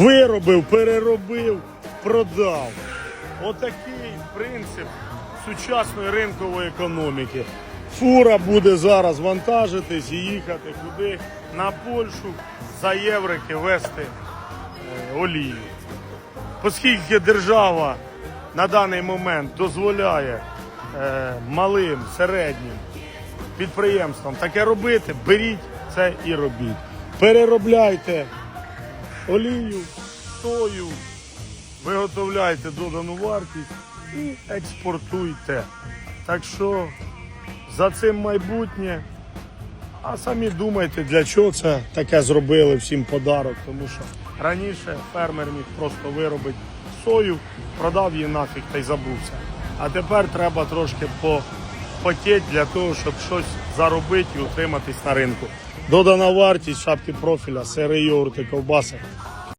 виробив, переробив, продав. Отакий принцип сучасної ринкової економіки. Фура буде зараз вантажитись і їхати куди на Польщу за єврики вести е, олію. Оскільки держава на даний момент дозволяє е, малим, середнім підприємствам таке робити, беріть це і робіть. Переробляйте олію, сою, виготовляйте додану вартість і експортуйте. Так що за цим майбутнє. А самі думайте, для чого це таке зробили всім подарок, тому що раніше фермер міг просто виробити сою, продав її нафіг та й забувся. А тепер треба трошки попотіти для того, щоб щось заробити і утриматись на ринку. Додана вартість шапки профіля, сири, йогурти, ковбаси.